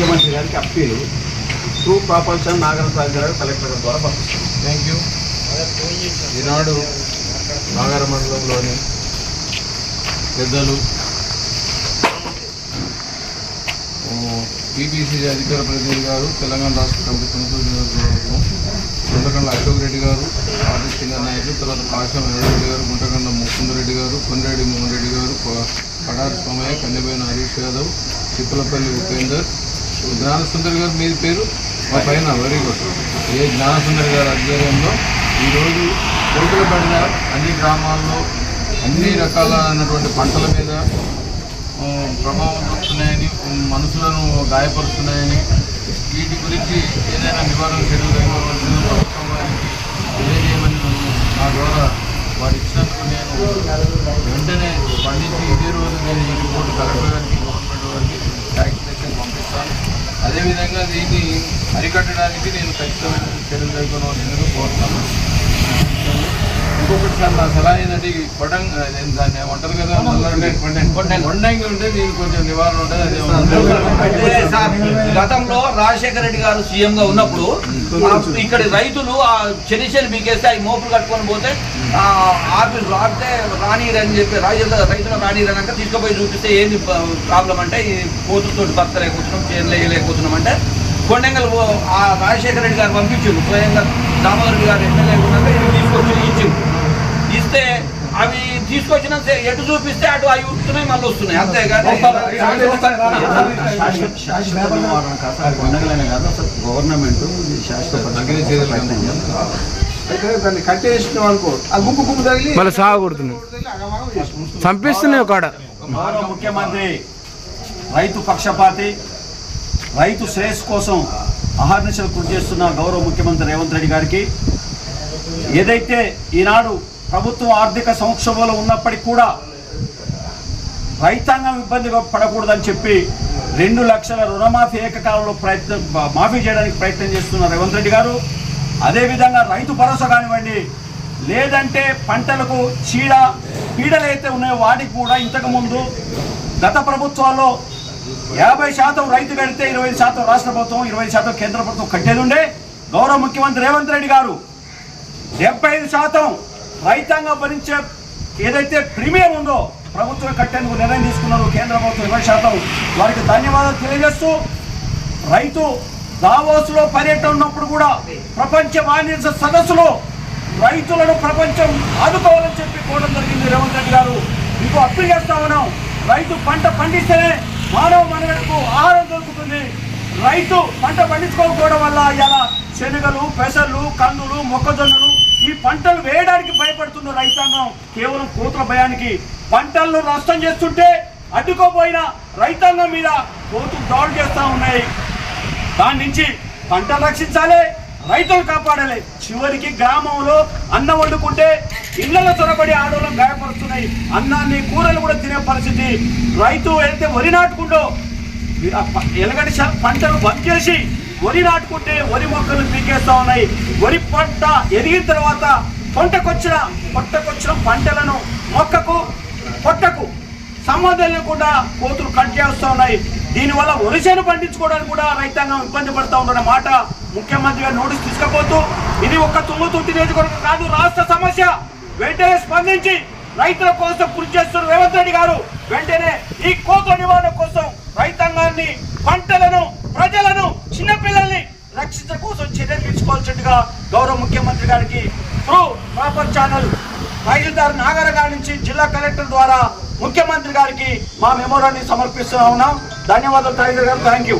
ముఖ్యమంత్రి గారికి appeal. Two ప్రాపల్షన్ నాగరరాజు గారు కలెక్టర్ గారి ద్వారా పంపిస్తాం. థ్యాంక్ యూ ఈనాడు నాగర మండలంలోని పెద్దలు టీపీసీ అధికార ప్రతినిధి గారు తెలంగాణ రాష్ట్ర కమిటీ నియోజకవర్గం గుంటకండ అశోక్ రెడ్డి గారు పార్టీ సీనియర్ నాయకులు తర్వాత కాశం రెడ్డి గారు గుంటకండ ముకుందరెడ్డి గారు కొండ్రెడ్డి మోహన్ రెడ్డి గారు పడారి సోమయ్య కన్నెబోయిన హరీష్ యాదవ్ చిప్పలపల్లి ఉపేందర్ జ్ఞాన సుందర్ గారు మీ పేరు? మా పైన వెరీ గుడ్. ఏ జ్ఞాన సుందర్ గారి ఆధ్వర్యంలో ఈరోజు కోతుల పడిన అన్ని గ్రామాల్లో అన్ని రకాలైనటువంటి పంటల మీద ప్రభావం చూపుతున్నాయని మనుషులను గాయపరుస్తున్నాయని వీటి గురించి ఏదైనా నివారణ చర్యలు తీసుకోవాల్సిన ప్రభుత్వం వారికి తెలియజేయమని నా ద్వారా వారు ఇచ్చినందుకు నేను వెంటనే పండించి ఇదే రోజు నేను ఈ రిపోర్ట్ కలెక్టర్ అదేవిధంగా దీన్ని అరికట్టడానికి నేను ఖచ్చితమైన చర్యలు తీసుకోవాల్సిందిగా కోరుతాను ఇంకొకటి సార్ నా సలహా ఏంటంటే ఈ కొడంగ్ దాన్ని ఏమంటారు కదా కొండంగి ఉంటే దీనికి కొంచెం నివారణ ఉంటుంది గతంలో రాజశేఖర రెడ్డి గారు సీఎం గా ఉన్నప్పుడు ఇక్కడ రైతులు ఆ చెనిచెలు బీకేస్తే అవి మోపులు కట్టుకొని పోతే ఆ ఆఫీస్ ఆపితే రానిరని చెప్పి రైతులు రైతులు రానిరనాక తీసుకుపోయి చూపిస్తే ఏంది ప్రాబ్లం అంటే ఈ కోతులతో బతకలేకపోతున్నాం చేనులు వేయలేకపోతున్నాం అంటే కొండంగల్ ఆ రాజశేఖర రెడ్డి గారు పంపించారు. స్వయంగా దామోదర్ రెడ్డి గారు ఎమ్మెల్యే ఉన్నాక ఇవి తీసుకొచ్చి ఇచ్చింది ఇస్తే అవి తీసుకొచ్చిన ఎటు చూపిస్తే అటు అవి ఉంటున్నాయి మళ్ళీ వస్తున్నాయి. అంతేగాని గవర్నమెంట్ దాన్ని కట్టేసినాం అనుకో. ఆ గుంపు గుంపు తగిలి మళ్ళీ సాగకూడుతున్నాయి చంపిస్తున్నాయి ఒక గౌరవ ముఖ్యమంత్రి రైతు పక్షపాతి రైతు శ్రేయస్ కోసం అహర్నిశలు కృషి చేస్తున్న గౌరవ ముఖ్యమంత్రి రేవంత్ రెడ్డి గారికి ఏదైతే ఈనాడు ప్రభుత్వం ఆర్థిక సంక్షోభంలో ఉన్నప్పటికీ కూడా రైతాంగం ఇబ్బంది పడకూడదని చెప్పి రెండు లక్షల రుణమాఫీ ఏకకాలంలో ప్రయత్నం మాఫీ చేయడానికి ప్రయత్నం చేస్తున్న రేవంత్ రెడ్డి గారు అదేవిధంగా రైతు భరోసా కానివ్వండి లేదంటే పంటలకు చీడ పీడలు అయితే ఉన్నాయో వాటికి కూడా ఇంతకుముందు గత ప్రభుత్వాల్లో యాభై శాతం రైతు కడితే ఇరవై శాతం రాష్ట్ర ప్రభుత్వం ఇరవై శాతం కేంద్ర ప్రభుత్వం కట్టేది ఉండే గౌరవ ముఖ్యమంత్రి రేవంత్ రెడ్డి గారు. డెబ్బై ఐదు శాతం రైతాంగం భరించే ఏదైతే ప్రీమియం ఉందో ప్రభుత్వం కట్టేందుకు నిర్ణయం తీసుకున్నారు కేంద్ర ప్రభుత్వం ఇరవై శాతం. వారికి ధన్యవాదాలు తెలియజేస్తూ రైతు దావోసులో పర్యటన ఉన్నప్పుడు కూడా ప్రపంచ వాణిజ్య సదస్సులో రైతులను ప్రపంచం ఆదుకోవాలని చెప్పి కోవడం జరిగింది రేవంత్ రెడ్డి గారు. మీకు అప్పీల్ చేస్తా ఉన్నాం. రైతు పంట పండిస్తేనే మానవ మనుగడకు ఆహారం దొరుకుతుంది. రైతు పంట పండించుకోకపోవడం వల్ల ఇలా శనగలు పెసర్లు కందులు మొక్కజొన్నలు ఈ పంటలు వేయడానికి భయపడుతున్న రైతాంగం కేవలం కోతుల భయానికి పంటలను నష్టం చేస్తుంటే అడ్డుకోపోయిన రైతాంగం మీద కోతులు దాడులు చేస్తూ ఉన్నాయి. దాని నుంచి పంటలు రక్షించాలి రైతులు కాపాడాలి. చివరికి గ్రామంలో అన్నం వండుకుంటే ఇళ్ళలో చొరబడి ఆడవాళ్ళం గాయపడుతున్నాయి. అన్నాన్ని కూరలు కూడా తినే పరిస్థితి. రైతు అయితే వరి నాటుకుంటూ ఎలగడి పంటలు బంద్ చేసి వరి నాటుకుంటే వరి మొక్కలు పీకేస్తా ఉన్నాయి. వరి పంట ఎదిగిన తర్వాత పంటకొచ్చిన పొట్టకొచ్చిన పంటలను మొక్కకు పొట్టకు సంబంధం లేకుండా కోతులు కట్ చేస్తూ ఉన్నాయి. దీనివల్ల వరిసేను పండించుకోవడానికి కూడా రైతాంగం ఇబ్బంది పడుతూ ఉంటున్న మాట ముఖ్యమంత్రి గారు నోటీస్ తీసుకపోతూ ఇది ఒక్క తుంగతుర్తి నియోజకవర్గం కాదు రాష్ట్ర సమస్య. వెంటనే స్పందించి రైతుల కోసం కృషి చేస్తున్న రేవంత్ రెడ్డి గారు వెంటనే ఈ కోత నివారణ కోసం రైతాంగాన్ని పంటలను ప్రజలను చిన్నపిల్లల్ని రక్షించడం కోసం చర్యలు గౌరవ ముఖ్యమంత్రి గారికి through proper channel tahsildar Nagar గారి నుంచి జిల్లా కలెక్టర్ ద్వారా ముఖ్యమంత్రి గారికి మా మెమోరాన్ని సమర్పిస్తున్నా. ఉన్నాం ధన్యవాదాలు గారు. Thank you